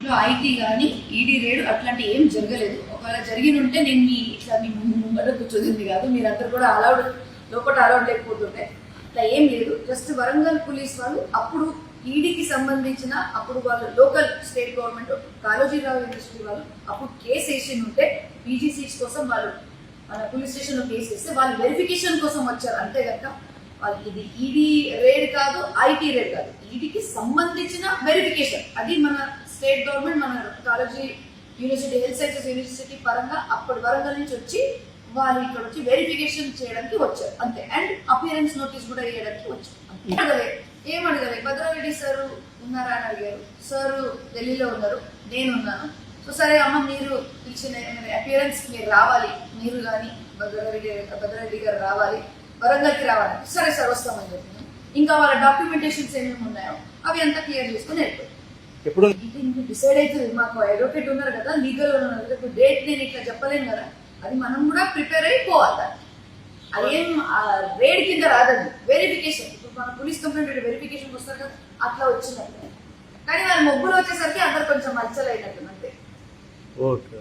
IT కానీ ED రేడు అట్లాంటి ఏం జరగలేదు. ఒకవేళ జరిగిన ఉంటే నేను మీ ఇట్లా మీ ముంగట కూర్చోదింది కాదు. మీరందరూ కూడా అలౌడ్ లోపల అలౌడ్ లేకపోతుంటే. ఇట్లా ఏం లేదు. జస్ట్ వరంగల్ పోలీస్ వాళ్ళు అప్పుడు ఈడీకి సంబంధించిన అప్పుడు వాళ్ళు local state government Kaloji Rao university వాళ్ళు అప్పుడు కేసు వేసి ఉంటే పీజీ కోసం వాళ్ళు మన పోలీస్ స్టేషన్లో కేసు వేస్తే వాళ్ళు వెరిఫికేషన్ కోసం వచ్చారు. అంతే కనుక వాళ్ళు ఇది ఈడీ రేడ్ కాదు ఐటీ రేడ్ కాదు. ఈడీకి సంబంధించిన వెరిఫికేషన్ అది మన స్టేట్ గవర్నమెంట్ మన college university health sciences university పరంగా అప్పటి వరంగల్ నుంచి వచ్చి వాళ్ళు ఇక్కడ వచ్చి వెరిఫికేషన్ చేయడానికి వచ్చారు. అంతే. అండ్ అపియరెన్స్ నోటీస్ కూడా వేయడానికి వచ్చారు. ఏమడగలే అడగలే. ఏం అడగలే? భద్రారెడ్డి సార్ ఉన్నారా అని అడిగారు. సార్ ఢిల్లీలో ఉన్నారు. నేను ఉన్నాను. సో సరే అమ్మ మీరు పిలిచిన అపియరెన్స్ మీరు రావాలి. మీరు కానీ భద్రారెడ్డి భద్రారెడ్డి గారు రావాలి. వరంగల్కి రావాలి. సరే సార్ వస్తామని చెప్పినాం. ఇంకా వాళ్ళ డాక్యుమెంటేషన్స్ ఏమేమి ఉన్నాయో అవి అంతా క్లియర్ చేసుకుని వెళ్ళిపోయి. ఎప్పుడు? డిసైడ్ అవుతుంది. మాకు అడ్వకేట్ ఉన్నారు కదా లీగల్ ఉన్నారు కదా డేట్ నేను ఇట్లా చెప్పలేను కదా అది మనం కూడా ప్రిపేర్ అయిపోవాలి. అదేం రేడ్ కింద రాదండి. వెరిఫికేషన్ ఇప్పుడు మన పోలీస్ కంప్లైంట్ వెరిఫికేషన్ వస్తారు కదా అట్లా వచ్చినట్టు కానీ వాళ్ళ మొగ్గులు వచ్చేసరికి అందరు కొంచెం మచ్చలు అయినట్టు అంతే. ఓకే.